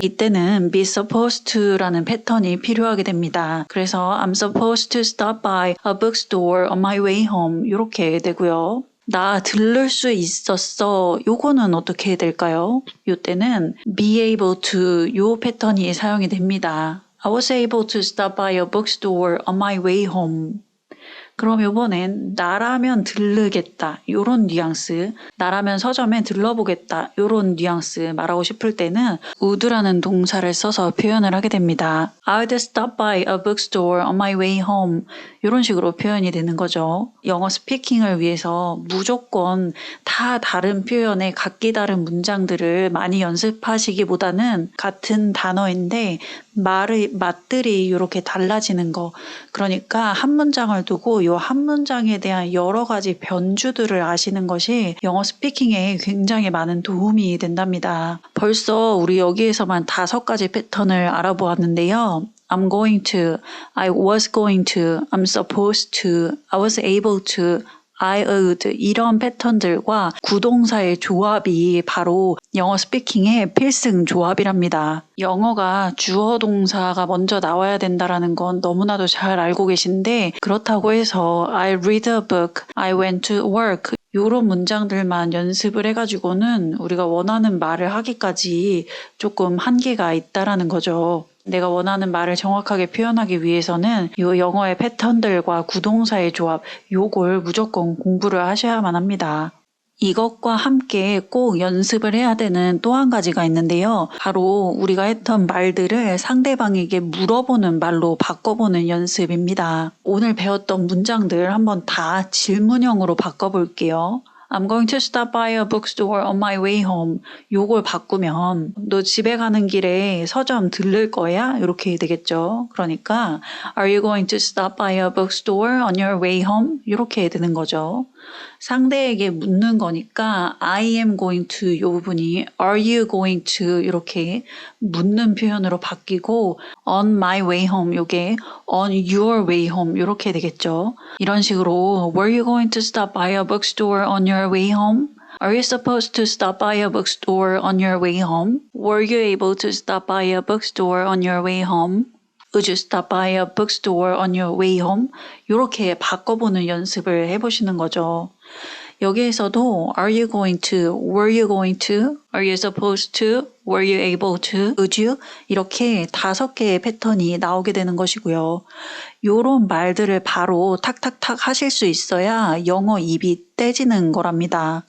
이때는 be supposed to라는 패턴이 필요하게 됩니다. 그래서 I'm supposed to stop by a bookstore on my way home 이렇게 되고요. 나 들를 수 있었어. 요거는 어떻게 될까요? 요때는 be able to 요 패턴이 사용이 됩니다. I was able to stop by a bookstore on my way home. 그럼 요번엔 나라면 들르겠다 요런 뉘앙스 나라면 서점에 들러보겠다 요런 뉘앙스 말하고 싶을 때는 would라는 동사를 써서 표현을 하게 됩니다. I'd stop by a bookstore on my way home 요런 식으로 표현이 되는 거죠. 영어 스피킹을 위해서 무조건 다 다른 표현의 각기 다른 문장들을 많이 연습하시기보다는 같은 단어인데 말의 맛들이 이렇게 달라지는 거. 그러니까 한 문장을 두고 요한 문장에 대한 여러 가지 변주들을 아시는 것이 영어 스피킹에 굉장히 많은 도움이 된답니다. 벌써 우리 여기에서만 다섯 가지 패턴을 알아보았는데요. I'm going to, I was going to, I'm supposed to, I was able to, I would 이런 패턴들과 구동사의 조합이 바로 영어 스피킹의 필승 조합이랍니다. 영어가 주어 동사가 먼저 나와야 된다라는 건 너무나도 잘 알고 계신데 그렇다고 해서 I read a book, I went to work 이런 문장들만 연습을 해가지고는 우리가 원하는 말을 하기까지 조금 한계가 있다라는 거죠. 내가 원하는 말을 정확하게 표현하기 위해서는 이 영어의 패턴들과 구동사의 조합, 요걸 무조건 공부를 하셔야만 합니다. 이것과 함께 꼭 연습을 해야 되는 또 한 가지가 있는데요. 바로 우리가 했던 말들을 상대방에게 물어보는 말로 바꿔보는 연습입니다. 오늘 배웠던 문장들 한번 다 질문형으로 바꿔볼게요. I'm going to stop by a bookstore on my way home. 요걸 바꾸면 너 집에 가는 길에 서점 들를 거야? 이렇게 되겠죠. 그러니까 Are you going to stop by a bookstore on your way home? 이렇게 되는 거죠. 상대에게 묻는 거니까 I am going to 요 부분이 Are you going to 이렇게 묻는 표현으로 바뀌고 on my way home 요게 on your way home 이렇게 되겠죠. 이런 식으로 Were you going to stop by a bookstore on your way home? Are you supposed to stop by a bookstore on your way home? Were you able to stop by a bookstore on your way home? Would you stop by a bookstore on your way home? 이렇게 바꿔보는 연습을 해보시는 거죠. 여기에서도 Are you going to? Were you going to? Are you supposed to? Were you able to? Would you? 이렇게 다섯 개의 패턴이 나오게 되는 것이고요. 요런 말들을 바로 탁탁탁 하실 수 있어야 영어 입이 떼지는 거랍니다.